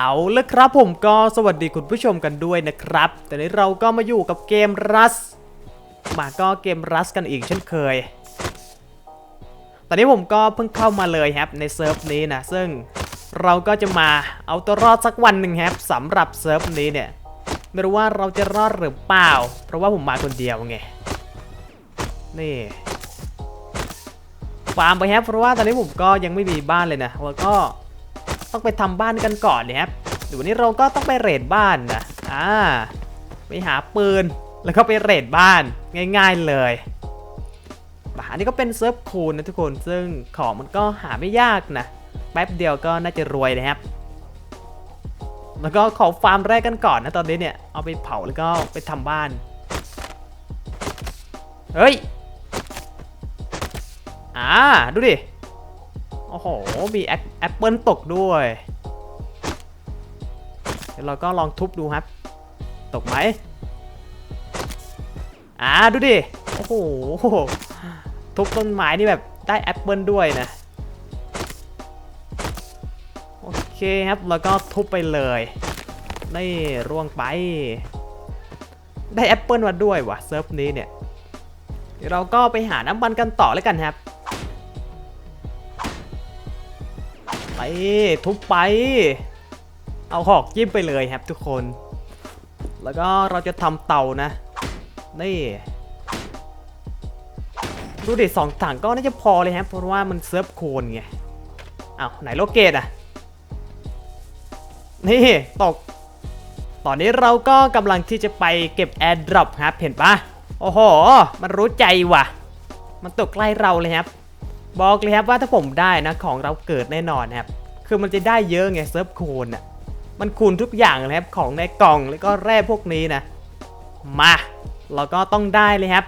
เอาละครับผมก็สวัสดีคุณผู้ชมกันด้วยนะครับ แต่นี้เราก็มาอยู่กับเกมรัส มาก็เกมรัสกันอีกเช่นเคย ตอนนี้ผมก็เพิ่งเข้ามาเลยครับในเซิร์ฟนี้นะ ซึ่งเราก็จะมาเอาตัวรอดสักวันหนึ่งครับสำหรับเซิร์ฟนี้เนี่ย ไม่รู้ว่าเราจะรอดหรือเปล่า เพราะว่าผมมาคนเดียวไง นี่ฟาร์มไปครับเพราะว่าตอนนี้ผมก็ยังไม่มีบ้านเลยนะ แล้วก็ ต้องไปทำบ้านกันก่อนเนี่ยครับเดี๋ยววันนี้เราก็ต้องไปเรดบ้านนะอ่าไปหาปืนแล้วก็ไปเรดบ้านง่าย ๆเลยบ้านนี้ก็เป็นเซิร์ฟคูลนะทุกคนซึ่งของมันก็หาไม่ยากนะแป๊บเดียวก็น่าจะรวยนะครับ แล้วก็ขอฟาร์มแรกกันก่อนนะตอนนี้เนี่ยเอาไปเผาแล้วก็ไปทำบ้าน เฮ้ย อ่าดูดิ โอ้โห มีแอปแอปเปิลตกด้วย เดี๋ยวเราก็ลองทุบดูครับ ตกไหมอ่าดูดิ โอ้โห ทุบต้นไม้นี่แบบได้แอปเปิลด้วยนะ โอเคครับ แล้วก็ทุบไปเลย นี่ร่วงไป ได้แอปเปิลมาด้วยว่ะเซิร์ฟนี้เนี่ย เดี๋ยวเราก็ไปหาน้ำมันกันต่อแล้วกันครับ ไปทุบไป เอาหอกจิ้มไปเลยครับทุกคน แล้วก็เราจะทำเตานะ นี่ดูดิสองถังก็น่าจะพอเลยครับเพราะว่ามันเซิร์ฟโคนไงเอาไหนโลเกตอะ นี่ตก ตอนนี้เราก็กำลังที่จะไปเก็บแอร์ดรอปครับเห็นปะโอ้โห มันรู้ใจว่ะ มันตกใกล้เราเลยครับ บอกเลยครับว่าถ้าผมได้นะของเราเกิดแน่นอนครับ คือมันจะได้เยอะไงเซิร์ฟคูณอะ มันคูณทุกอย่างเลยครับของในกล่องแล้วก็แร่พวกนี้นะ มาเราก็ต้องได้เลยครับ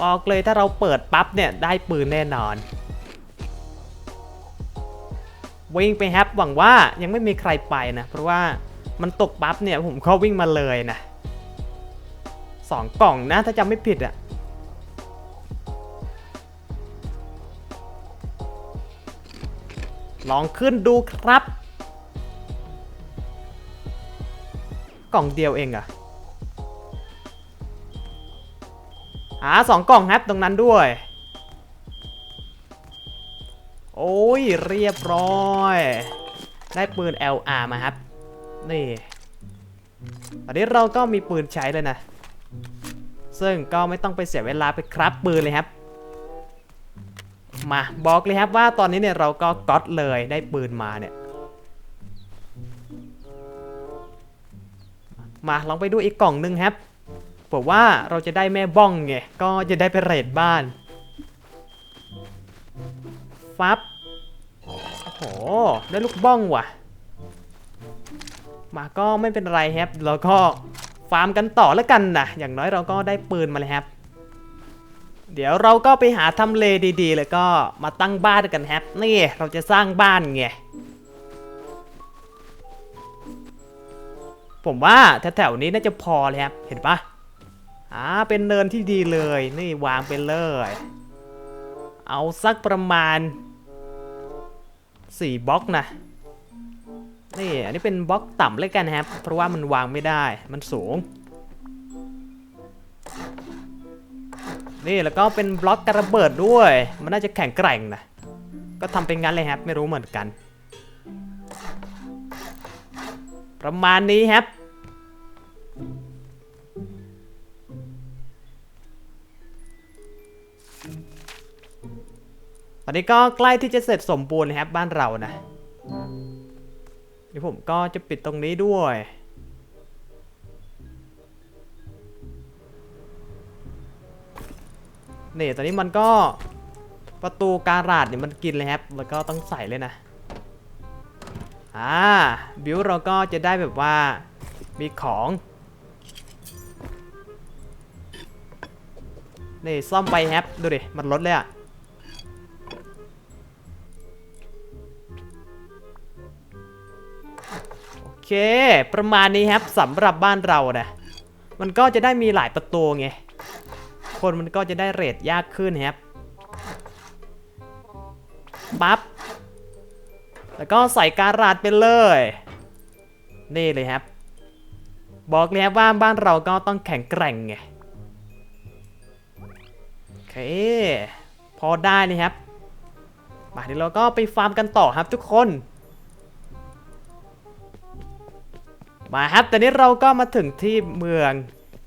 บอกเลยถ้าเราเปิดปั๊บเนี่ยได้ปืนแน่นอน วิ่งไปครับหวังว่ายังไม่มีใครไปนะ เพราะว่ามันตกปั๊บเนี่ยผมก็วิ่งมาเลยนะสองกล่องนะถ้าจำไม่ผิดอะ ลองขึ้นดูครับ กล่องเดียวเองอะหาสองกล่องครับตรงนั้นด้วย โอ้ยเรียบร้อย ได้ปืน LR มาครับ นี่ตอนนี้เราก็มีปืนใช้เลยนะ ซึ่งก็ไม่ต้องไปเสียเวลาไปครับปืนเลยครับ มาบอกเลยครับว่าตอนนี้เนี่ยเราก็ก๊อตเลยได้ปืนมาเนี่ย มาลองไปดูอีกกล่องหนึงครับบอกว่าเราจะได้แม่บ้องไงก็จะได้ไปเรดบ้านฟับโอ้โหได้ลูกบ้องว่ะ มาก็ไม่เป็นไรครับเราก็ฟาร์มกันต่อแล้วกันนะอย่างน้อยเราก็ได้ปืนมาเลยครับ เดี๋ยวเราก็ไปหาทำเลดีๆ แล้วก็มาตั้งบ้านกันครับนี่เราจะสร้างบ้านไงผมว่าแถวๆนี้น่าจะพอเลยครับเห็นปะอ่าเป็นเนินที่ดีเลยนี่วางไปเลย เอาสักประมาณ4บล็อกนะนี่อันนี้เป็นบล็อกต่ำเลยกันนะครับเพราะว่ามันวางไม่ได้มันสูง นี่แล้วก็เป็นบล็อกกระเบิดด้วย มันน่าจะแข็งแกร่งนะ ก็ทำเป็นงั้นเลยครับ ไม่รู้เหมือนกัน ประมาณนี้ครับ ตอนนี้ก็ใกล้ที่จะเสร็จสมบูรณ์นะครับบ้านเรานะ เดี๋ยวผมก็จะปิดตรงนี้ด้วย นี่ตอนนี้มันก็ประตูการาดเนี่ยมันกินเลยครับ แล้วก็ต้องใส่เลยนะ อ่า บิวเราก็จะได้แบบว่ามีของ นี่ซ่อมไปครับดูดิ มันลดเลยอะโอเค ประมาณนี้ครับสำหรับบ้านเรานะ มันก็จะได้มีหลายประตูไง คนมันก็จะได้เรทยากขึ้นครับปั๊บแล้วก็ใส่การาดไปเลย นี่เลยครับ บอกเลยครับว่าบ้านเราก็ต้องแข็งแกร่งไงโอเค พอได้เลยครับมาเดี๋ยวเราก็ไปฟาร์มกันต่อครับทุกคนมาครับตอนนี้เราก็มาถึงที่เมือง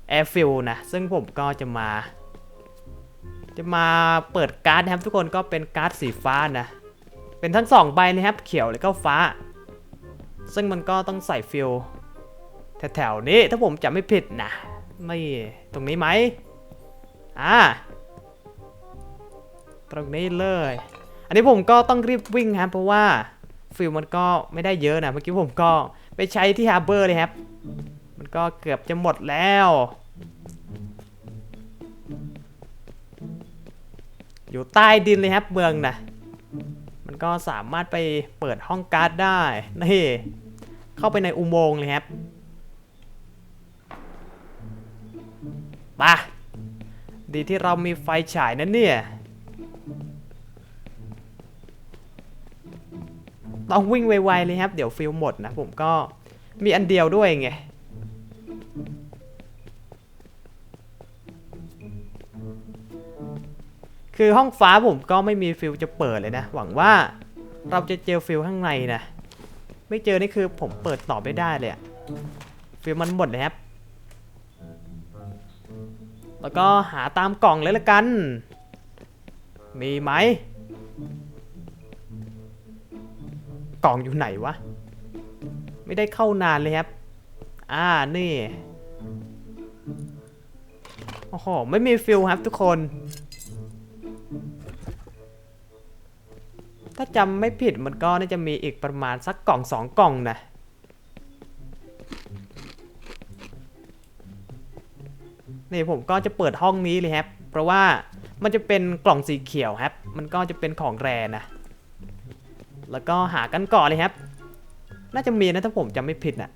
แอร์ฟิลนะ ซึ่งผมก็จะมา จะมาเปิดการ์ดนะครับทุกคนก็เป็นการ์ดสีฟ้านะ เป็นทั้งสองใบนะครับ เขียวแล้วก็ฟ้า ซึ่งมันก็ต้องใส่ฟิลแถวๆนี้ถ้าผมจำไม่ผิดนะนี่ตรงนี้ไหมอ่าตรงนี้เลย อันนี้ผมก็ต้องรีบวิ่งครับเพราะว่าฟิลมันก็ไม่ได้เยอะนะเมื่อกี้ผมก็ไปใช้ที่ฮาร์เบอร์เลยครับ มันก็เกือบจะหมดแล้ว อยู่ใต้ดินเลยครับเมืองนะมันก็สามารถไปเปิดห้องการ์ดได้นี่เข้าไปในอุโมงค์เลยครับไปะดีที่เรามีไฟฉายนั่นเนี่ย ต้องวิ่งไวๆเลยครับ เดี๋ยวฟิลหมดนะผมก็มีอันเดียวด้วยไง คือห้องฟ้าผมก็ไม่มีฟิลจะเปิดเลยนะ หวังว่าเราจะเจอฟิลข้างในนะ ไม่เจอนี่คือผมเปิดต่อไม่ได้เลยอะฟิลมันหมดเลยครับ แล้วก็หาตามกล่องเลยละกัน มีไหม กล่องอยู่ไหนวะ ไม่ได้เข้านานเลยครับ อ่า นี่ โอ้โห ไม่มีฟิลครับทุกคน ถ้าจำไม่ผิดมันก็น่าจะมีอีกประมาณสักกล่องสองกล่องนะนี่ผมก็จะเปิดห้องนี้เลยครับ เพราะว่ามันจะเป็นกล่องสีเขียวครับ มันก็จะเป็นของแรนะ แล้วก็หากันก่อนเลยครับ น่าจะมีนะถ้าผมจำไม่ผิดน่ะ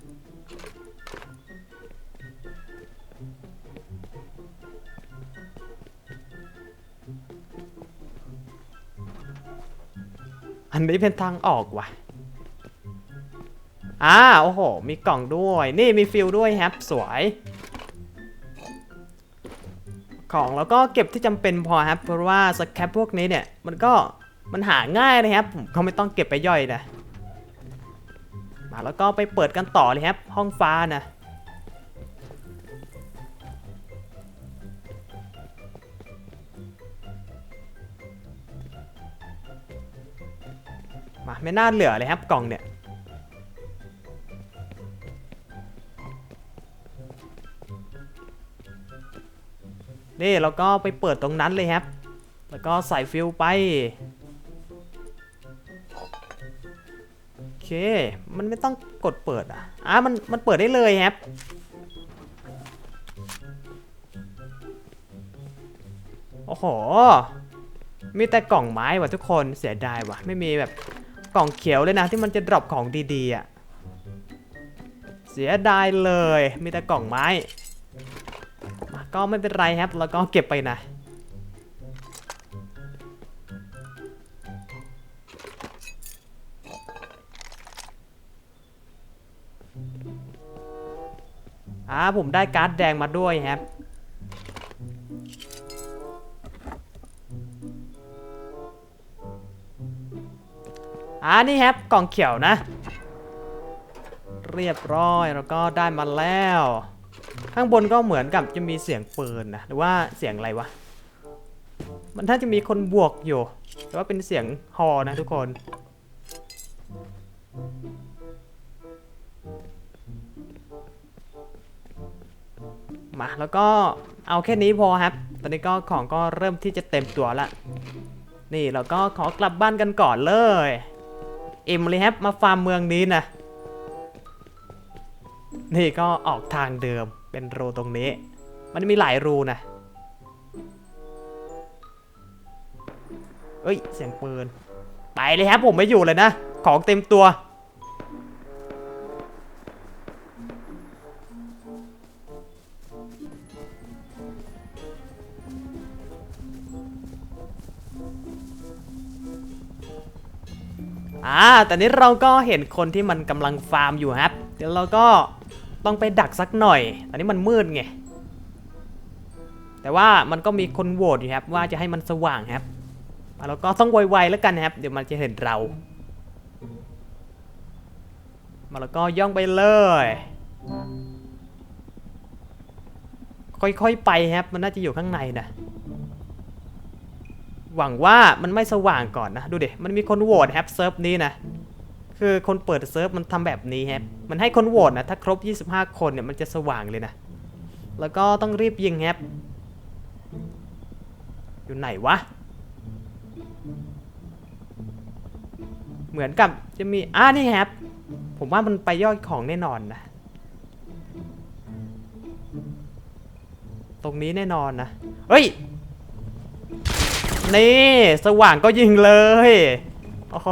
อันนี้เป็นทางออกว่ะ อ่า โอ้โห มีกล่องด้วย นี่มีฟิลด้วยครับ สวย ของแล้วก็เก็บที่จำเป็นพอครับ เพราะว่าสแครปพวกนี้เนี่ย มันก็มันหาง่ายนะครับ ผมก็ไม่ต้องเก็บไปย่อยนะ มาแล้วก็ไปเปิดกันต่อเลยครับ ห้องฟ้านะ มาไม่น่าเหลือเลยครับกล่องเนี่ยนี่เราก็ไปเปิดตรงนั้นเลยครับ แล้วก็ใส่ฟิลไปโอเค มันไม่ต้องกดเปิดอะอะมันมันเปิดได้เลยครับโอ้โห มีแต่กล่องไม้ว่ะทุกคนเสียดายว่ะ ไม่มีแบบ กล่องเขียวเลยนะที่มันจะดรอปของดีๆอะเสียดายเลย มีแต่กล่องไม้มาก็ไม่เป็นไรครับ แล้วก็เก็บไปนะ อ่าผมได้การ์ดแดงมาด้วยครับ อ่านี่ครับกล่องเขียวนะ เรียบร้อยแล้วก็ได้มาแล้ว ข้างบนก็เหมือนกับจะมีเสียงปืนนะหรือว่าเสียงอะไรวะมันถ้าจะมีคนบวกอยู่แต่ว่าเป็นเสียงฮอนะทุกคนมาแล้วก็เอาแค่นี้พอครับ ตอนนี้ก็ของก็เริ่มที่จะเต็มตัวละ นี่เราก็ขอกลับบ้านกันก่อนเลย เอ็มเลยครับมาฟาร์มเมืองนี้นะ นี่ก็ออกทางเดิมเป็นรูตรงนี้ มันมีหลายรูนะ เอ้ย เสียงปืน ไปเลยครับผมไม่อยู่เลยนะ ของเต็มตัว อ่าแต่นี้เราก็เห็นคนที่มันกำลังฟาร์มอยู่ครับ เดี๋ยวเราก็ต้องไปดักสักหน่อย ตอนนี้มันมืดไง แต่ว่ามันก็มีคนโหวตอยู่ครับ ว่าจะให้มันสว่างครับเราก็ต้องไวๆแล้วกันนะครับ เดี๋ยวมันจะเห็นเรา มาแล้วก็ย่องไปเลย ค่อยๆไปครับ มันน่าจะอยู่ข้างในนะ หวังว่ามันไม่สว่างก่อนนะ ดูดิมันมีคนโหวตครับเซิร์ฟนี้นะ คือคนเปิดเซิร์ฟมันทำแบบนี้ครับมันให้คนโหวตนะถ้าครบ 25 คนเนี่ยมันจะสว่างเลยนะ แล้วก็ต้องรีบยิงครับอยู่ไหนวะ เหมือนกับจะมีอ่านี่ครับผมว่ามันไปยอดของแน่นอนนะ ตรงนี้แน่นอนนะ เฮ้ย นี่ สว่างก็ยิงเลยโอ้โห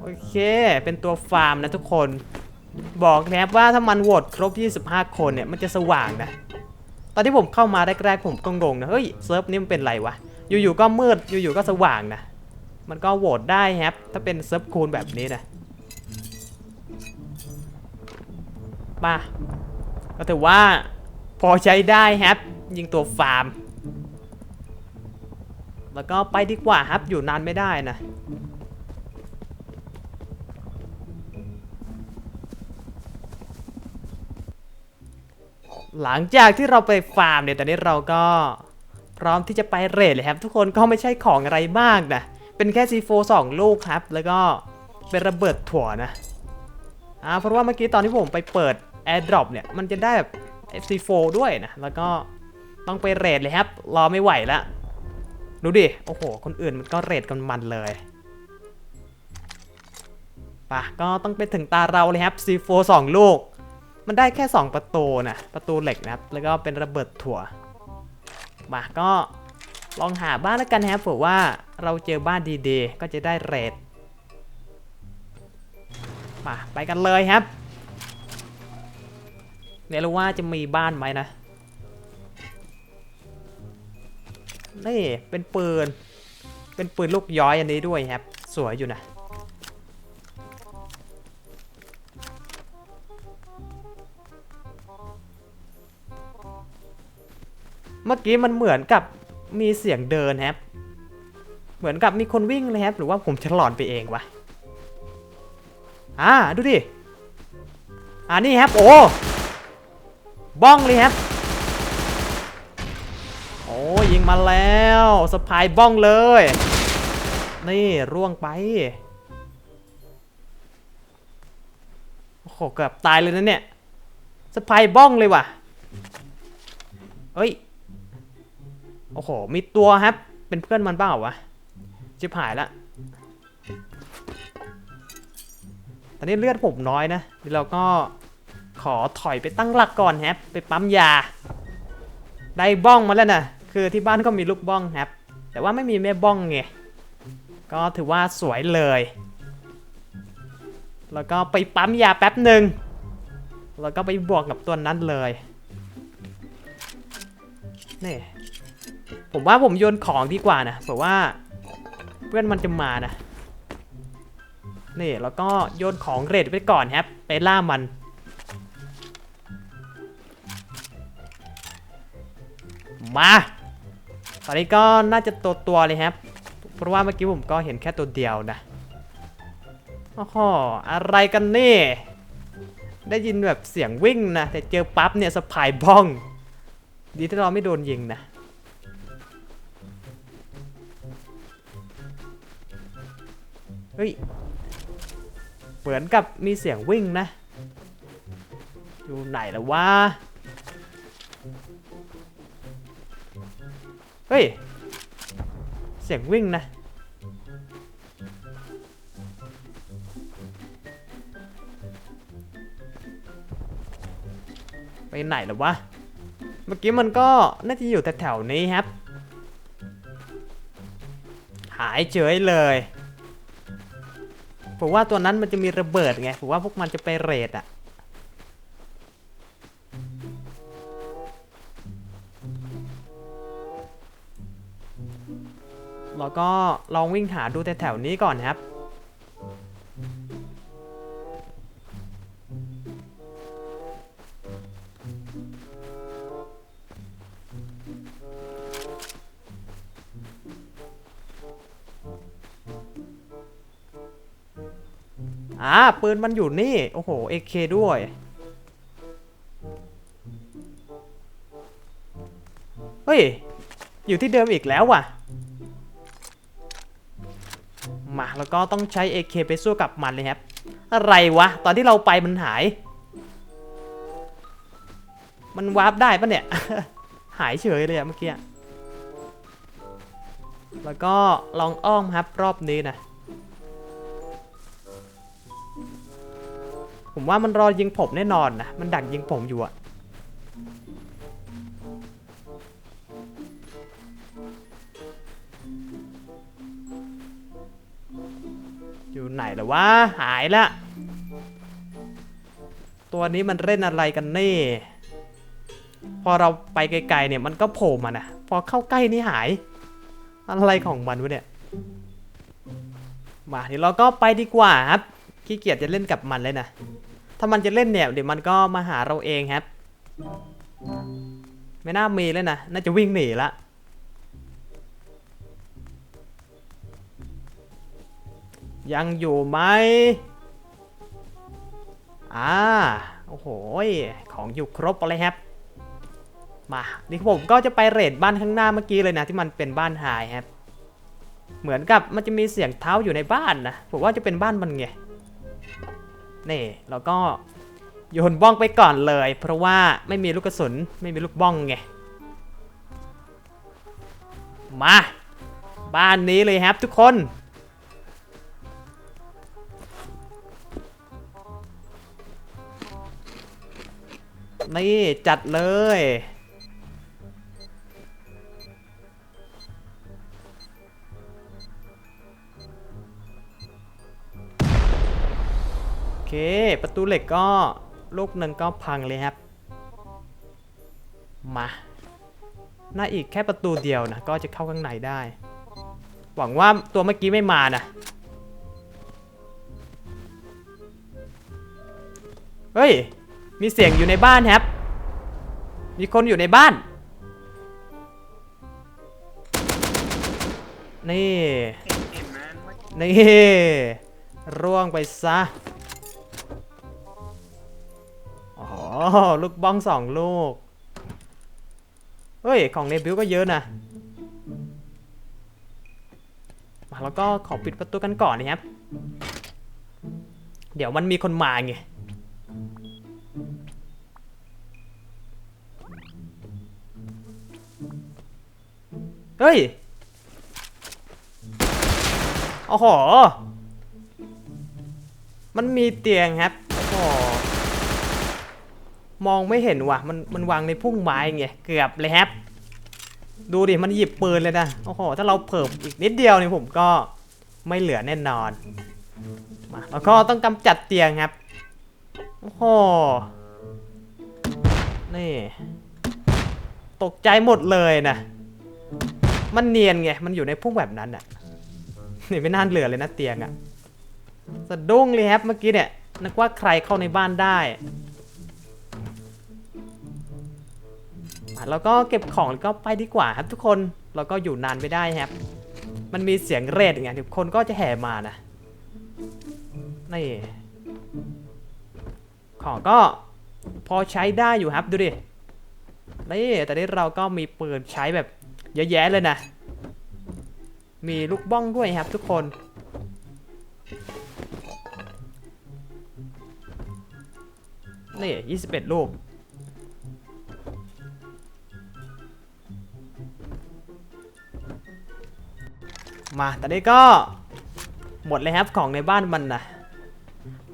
โอเค เป็นตัวฟาร์มนะทุกคน บอกแล้วว่าถ้ามันโหวตครบ 25 คนเนี่ย มันจะสว่างนะ ตอนที่ผมเข้ามาแรกๆผมก็งงนะ เฮ้ยเซิร์ฟนี่มันเป็นไรวะ อยู่ๆก็มืด อยู่ๆก็สว่างนะ มันก็โหวตได้ครับ ถ้าเป็นเซิร์ฟคูณแบบนี้นะมาก็ถือว่าพอใช้ได้ครับ ยิงตัวฟาร์ม แล้วก็ไปดีกว่าครับ อยู่นานไม่ได้นะ หลังจากที่เราไปฟาร์มเนี่ย ตอนนี้เราก็พร้อมที่จะไปเรทเลยครับ ทุกคนก็ไม่ใช่ของอะไรมากนะ เป็นแค่ C4 2ลูกครับ แล้วก็เป็นระเบิดถั่วนะอ่าเพราะว่าเมื่อกี้ตอนที่ผมไปเปิด AirDrop เนี่ย มันจะได้แบบ C4 ด้วยนะ แล้วก็ ต้องไปเรทเลยครับ รอไม่ไหวแล้วดูดิ โอ้โห คนอื่นมันก็เรทกันมันเลยปะก็ต้องไปถึงตาเราเลยครับ C4 2ลูก มันได้แค่ 2 ประตูนะ ประตูเหล็กนะครับ แล้วก็เป็นระเบิดถั่วมาก็ลองหาบ้านแล้วกันนะครับเผื่อว่าเราเจอบ้านดีๆ ก็จะได้เรทมาไปกันเลยครับเนี่ยวรู้ว่าจะมีบ้านไหมนะ นี่เป็นปืน เป็นปืนลูกย้อยอันนี้ด้วยครับ สวยอยู่นะเมื่อกี้มันเหมือนกับมีเสียงเดินครับ เหมือนกับมีคนวิ่งเลยครับ หรือว่าผมจะลอนไปเองวะ อ่า ดูดิ อ่านี่ครับ โอ้ บ้องเลยครับ โอ้ยิง มาแล้วสะพายบ้องเลย นี่ร่วงไป โอ้โหเกือบตายเลยนะเนี่ยสะพายบ้องเลยว่ะเอ้ย โอ้โห มีตัวครับ เป็นเพื่อนมันเปล่าวะจิบหายละ ตอนนี้เลือดผมน้อยนะเดี๋ยวเราก็ขอถอยไปตั้งหลักก่อนครับ ไปปั๊มยา ได้บ้องมาแล้วนะ คือที่บ้านก็มีลูกบ้องครับ แต่ว่าไม่มีแม่บ้องไง ก็ถือว่าสวยเลย แล้วก็ไปปั๊มยาแป๊บหนึ่ง แล้วก็ไปบวกกับตัวนั้นเลย นี่ ผมว่าผมโยนของดีกว่านะเพราะว่าเพื่อนมันจะมานะ นี่แล้วก็โยนของเรดไปก่อนครับ ไปล่ามันมา ตอนนี้ก็น่าจะตัวตัวเลยครับ เพราะว่าเมื่อกี้ผมก็เห็นแค่ตัวเดียวนะโอ้โหอะไรกันนี่ ได้ยินแบบเสียงวิ่งนะ แต่เจอปั๊บเนี่ยสะพายบ้อง ดีที่เราไม่โดนยิงนะเฮ้ยเหมือนกับมีเสียงวิ่งนะ อยู่ไหนล้ววะ เฮ้ย เสียงวิ่งนะ ไปไหนแล้ววะ เมื่อกี้มันก็น่าจะอยู่แถวๆนี้ครับ หายเฉยเลย ผมว่าตัวนั้นมันจะมีระเบิดไง ผมว่าพวกมันจะไปเรดอะ แล้วก็ลองวิ่งหาดูแถวๆนี้ก่อนนะครับ อ่า ปืนมันอยู่นี่ โอ้โห AK ด้วยเฮ้ย อยู่ที่เดิมอีกแล้วว่ะ แล้วก็ต้องใช้ AK ไปสู้กับมันเลยครับ อะไรวะ ตอนที่เราไปมันหาย มันวาร์ปได้ปะเนี่ย หายเฉยเลยอะเมื่อกี้ แล้วก็ลองอ้อมครับรอบนี้นะ ผมว่ามันรอยิงผมแน่นอนนะ มันดักยิงผมอยู่อะ อยู่ไหนล่ะวะหายละ ตัวนี้มันเล่นอะไรกันนี่พอเราไปไกลๆเนี่ยมันก็โผล่มานะพอเข้าใกล้นี่หาย อะไรของมันวะเนี่ยมาเดี๋ยวเราก็ไปดีกว่าครับขี้เกียจจะเล่นกับมันเลยนะถ้ามันจะเล่นเนี่ยเดี๋ยวมันก็มาหาเราเองครับ ไม่น่ามีเลยนะน่าจะวิ่งหนีละ ยังอยู่ไหมอ่า โอ้โห ของอยู่ครบเลยครับ มานี่ผมก็จะไปเรดบ้านข้างหน้าเมื่อกี้เลยนะ ที่มันเป็นบ้านหายครับ เหมือนกับมันจะมีเสียงเท้าอยู่ในบ้านนะ ผมว่าจะเป็นบ้านมันไง นี่แล้วก็โยนบ้องไปก่อนเลย เพราะว่าไม่มีลูกกระสุน ไม่มีลูกบ้องไง มา บ้านนี้เลยครับทุกคน นี่จัดเลย โอเค ประตูเหล็กก็ลูกหนึ่งก็พังเลยครับ มาน่าอีกแค่ประตูเดียวนะ ก็จะเข้าข้างในได้ หวังว่าตัวเมื่อกี้ไม่มานะเฮ้ย มีเสียงอยู่ในบ้านครับ มีคนอยู่ในบ้าน นี่ นี่ร่วงไปซะ อ๋อ ลูกบ้องสองลูก เฮ้ย ของเนบิวก็เยอะนะ มาแล้วก็ขอปิดประตูกันก่อนนะครับ เดี๋ยวมันมีคนมาไง เฮ้ยโอ้โห มันมีเตียงครับโอ้มองไม่เห็นว่ะ มันมันวางในพุ่งไม้ไง เกือบเลยครับ ดูดิ มันหยิบปืนเลยนะ โอ้โห ถ้าเราเพิ่มอีกนิดเดียวเนี่ยผมก็ไม่เหลือแน่นอน มาแล้วก็ต้องกำจัดเตียงครับ โอ้โห นี่ ตกใจหมดเลยนะ มันเนียนไง มันอยู่ในพุ่งแบบนั้นอะนี่ไม่น่าเหลือเลยนะเตียงอะสะดุ้งเลยครับเมื่อกี้เนี่ย นึกว่าใครเข้าในบ้านได้แล้วก็เก็บของแล้วก็ไปดีกว่าครับทุกคน เราก็อยู่นานไม่ได้ครับ มันมีเสียงเรดอย่างเงี้ยทุกคนก็จะแห่มานะ นี่ ของก็พอใช้ได้อยู่ครับดูดิ นี่แต่นี้เราก็มีปืนใช้แบบ เยอะแยะเลยนะ มีลูกบ้องด้วยครับทุกคน นี่ 21 ลูก มาต่นี้ก็หมดเลยครับของในบ้านมันนะ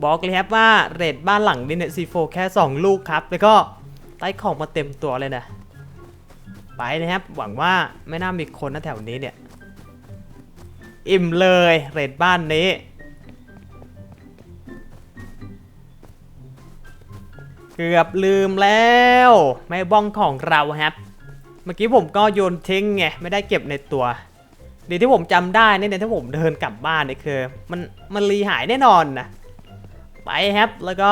บอกเลยครับว่าเรทบ้านหลังนี้เนี่ย C4 แค่ 2 ลูกครับ แล้วก็ได้ของมาเต็มตัวเลยนะ ไปนะครับ หวังว่าไม่น่ามีคนนะแถวนี้เนี่ย อิ่มเลยเรทบ้านนี้ เกือบลืมแล้ว ไม่บ้องของเราครับ เมื่อกี้ผมก็โยนทิ้งไง ไม่ได้เก็บในตัวเดี๋ยวที่ผมจำได้เนี่ยถ้าผมเดินกลับบ้านนี่คือ มันมันรีหายแน่นอนนะไปครับแล้วก็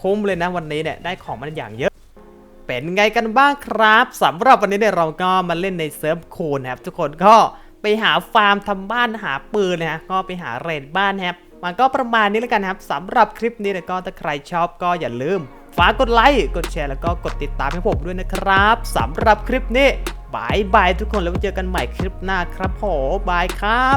คุ้มเลยนะวันนี้เนี่ยได้ของมันอย่างเยอะ เป็นไงกันบ้างครับสำหรับวันนี้เนี่ยเราก็มาเล่นในเซิร์ฟโคนนะครับ ทุกคนก็ไปหาฟาร์มทำบ้านหาปืนนะฮะก็ไปหาเรดบ้านนะครับมันก็ประมาณนี้แล้วกันครับสำหรับคลิปนี้เนี่ยก็ถ้าใครชอบก็อย่าลืมฝากกดไลค์กดแชร์แล้วก็กดติดตามให้ผมด้วยนะครับสำหรับคลิปนี้บายบายทุกคนแล้วเจอกันใหม่คลิปหน้าครับผมบายครับ